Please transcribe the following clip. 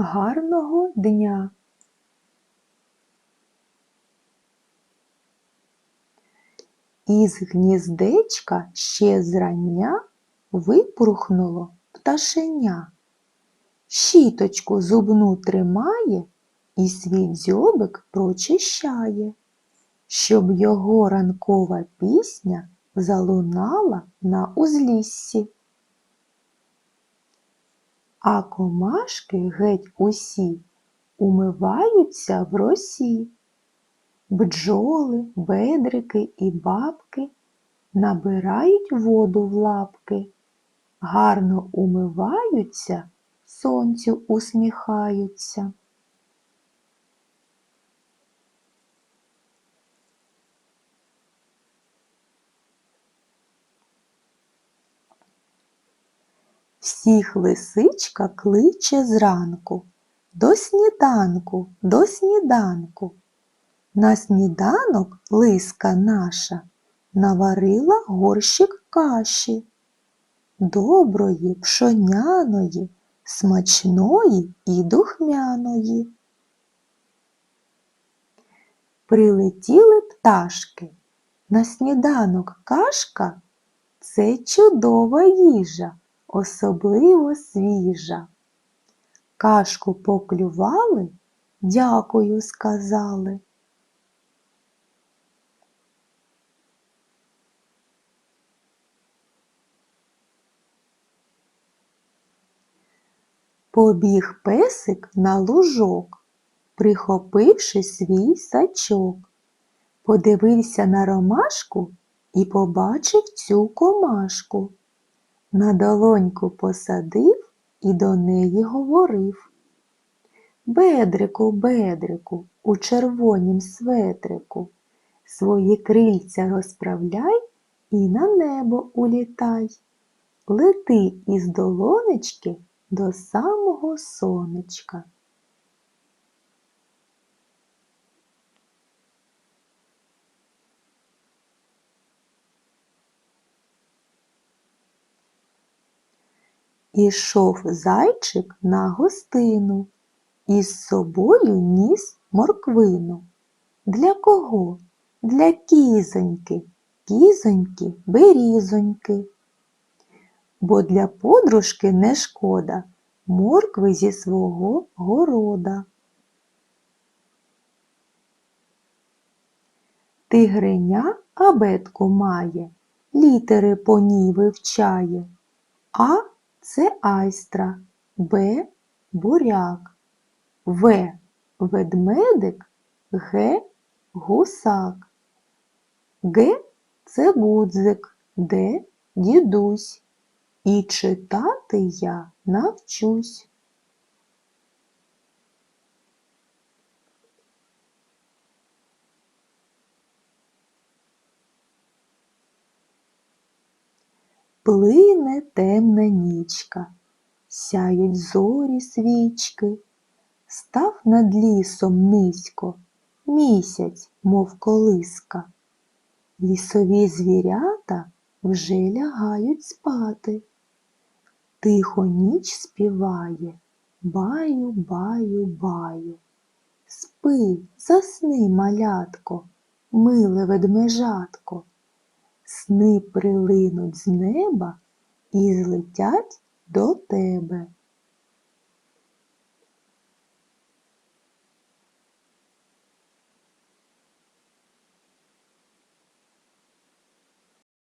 гарного дня! Із гніздечка ще зрання випорхнуло пташеня. Щіточку зубну тримає і свій дзьобик прочищає, щоб його ранкова пісня залунала на узліссі. А комашки геть усі умиваються в росі. Бджоли, бедрики і бабки набирають воду в лапки, гарно умиваються, сонцю усміхаються. Всіх лисичка кличе зранку, до сніданку, до сніданку. На сніданок лиска наша наварила горщик каші, доброї, пшоняної, смачної і духмяної. Прилетіли пташки. На сніданок кашка це чудова їжа, особливо свіжа. Кашку поклювали, дякую сказали. Побіг песик на лужок, прихопивши свій сачок. Подивився на ромашку і побачив цю комашку. На долоньку посадив і до неї говорив. Бедрику, бедрику, у червонім светрику, свої крильця розправляй і на небо улітай. Лети із долонечки до самого сонечка. Ішов зайчик на гостину, із собою ніс морквину. Для кого? Для кізоньки, кізоньки, берізоньки. Бо для подружки не шкода моркви зі свого города. Тигриня абетку має, літери по ній вивчає. А це айстра, Б буряк, В ведмедик, Г гусак, Г це гудзик, Д дідусь. І читати я навчусь. Плине темна нічка, сяють зорі свічки, став над лісом низько, місяць, мов колиска. Лісові звірята вже лягають спати. Тихо ніч співає, баю, баю, баю. Спи, засни, малятко, миле ведмежатко. Сни прилинуть з неба і злетять до тебе.